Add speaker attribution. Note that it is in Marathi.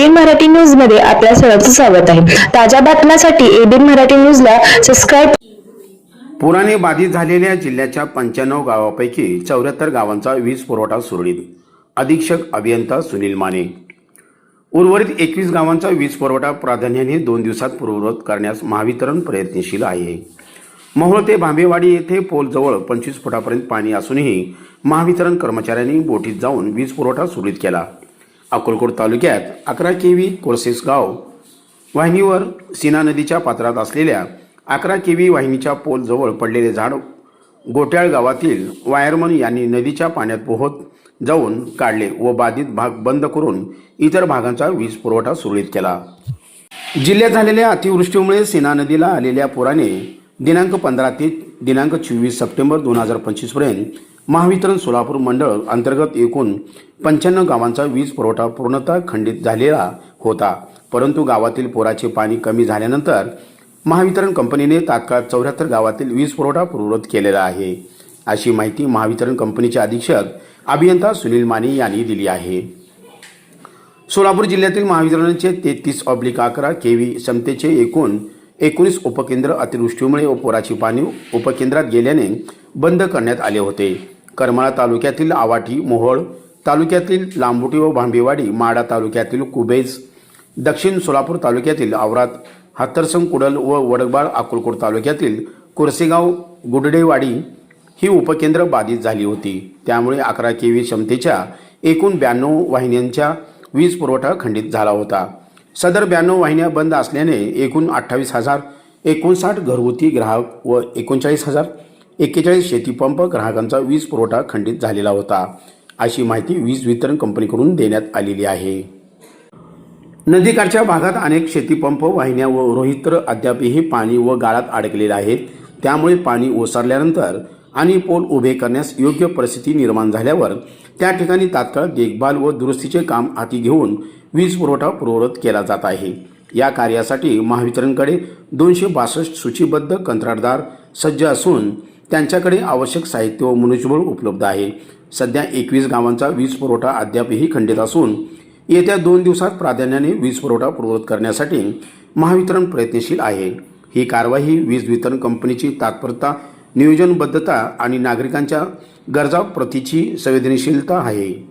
Speaker 1: एबीएन मराठी न्यूजमध्ये आपल्या सर्वांचं स्वागत आहे. ताज्या बातम्यांसाठी एबीएन मराठी न्यूजला सबस्क्राईब
Speaker 2: पुराने बाधित झालेल्या जिल्ह्याच्या पंच्याण्णव गावापैकी चौऱ्याहत्तर गावांचा वीज पुरवठा सुरळीत. अधीक्षक अभियंता सुनील माने. उर्वरित एकवीस गावांचा वीज पुरवठा प्राधान्याने दोन दिवसात पूर्ववत करण्यास महावितरण प्रयत्नशील आहे. मोहोळ ते भांबेवाडी येथे पोलजवळ पंचवीस फुटापर्यंत पाणी असूनही महावितरण कर्मचाऱ्यांनी बोटीत जाऊन वीज पुरवठा सुरळीत केला. अकोलकोट तालुक्यात अकरा केवी कोळसेस गाव वाहिनीवर सीना नदीच्या पात्रात असलेल्या अकरा केवी वाहिनीच्या पोलजवळ पडलेले झाड गोट्याळ गावातील वायरमन यांनी नदीच्या पाण्यात पोहत जाऊन काढले व बाधित भाग बंद करून इतर भागांचा वीज पुरवठा सुरळीत केला. जिल्ह्यात झालेल्या अतिवृष्टीमुळे सीना नदीला आलेल्या पुराने दिनांक पंधरा ते दिनांक चोवीस सप्टेंबर दोन हजार पंचवीसपर्यंत महावितरण सोलापूर मंडळ अंतर्गत एकूण पंच्याण्णव गावांचा वीज पुरवठा पूर्णतः खंडित झालेला होता. परंतु गावातील पुराचे पाणी कमी झाल्यानंतर महावितरण कंपनीने तात्काळ चौऱ्याहत्तर गावातील वीज पुरवठा पूर्ववत केलेला आहे. अशी माहिती महावितरण कंपनीचे अधीक्षक अभियंता सुनील माने यांनी दिली आहे. सोलापूर जिल्ह्यातील महावितरणचे तेहतीस ऑब्लिक अकरा केवी क्षमतेचे एकूण एकोणीस उपकेंद्र अतिवृष्टीमुळे व पुराची पाणी उपकेंद्रात गेल्याने बंद करण्यात आले होते. करमाळा तालुक्यातील आवाठी मोहोळ तालुक्यातील लांबुटी व भांबेवाडी माडा तालुक्यातील कुबेज दक्षिण सोलापूर तालुक्यातील आवरात हातरसंग कुडल व वडगबाळ अकोलकोट तालुक्यातील कुरसेगाव गुडडेवाडी ही उपकेंद्र बाधित झाली होती. त्यामुळे अकरा केवी क्षमतेच्या एकूण ब्याण्णव वाहिन्यांच्या वीज पुरवठा खंडित झाला होता. सदर ब्याण्णव वाहिन्या बंद असल्याने एकूण अठ्ठावीस हजार एकोणसाठ घरगुती ग्राहक व एकोणचाळीस हजार एक्केचाळीस शेतीपंप ग्राहकांचा वीज पुरवठा खंडित झालेला होता अशी माहिती वीज वितरण कंपनीकडून देण्यात आलेली आहे. नदीकाठच्या भागात अनेक शेतीपंप वाहिन्या व रोहित्र अद्यापही पाणी व गाळात अडकलेले आहेत. त्यामुळे पाणी ओसरल्यानंतर आणि पोल उभे करण्यास योग्य परिस्थिती निर्माण झाल्यावर त्या ठिकाणी तात्काळ देखभाल व दुरुस्तीचे काम हाती घेऊन वीज पुरवठा पूर्ववत केला जात आहे. या कार्यासाठी महावितरणकडे दोनशे बासष्ट सूचीबद्ध कंत्राटदार सज्ज असून त्यांच्याकडे आवश्यक साहित्य व मनुष्यबळ उपलब्ध आहे. सध्या एकवीस गावांचा वीज पुरवठा अद्यापही खंडित असून येत्या दोन दिवसात प्राधान्याने वीज पुरवठा पूर्ववत करण्यासाठी महावितरण प्रयत्नशील आहे. ही कारवाई वीज वितरण कंपनीची तात्परता नियोजनबद्धता आणि नागरिकांच्या गरजा प्रतीची संवेदनशीलता आहे.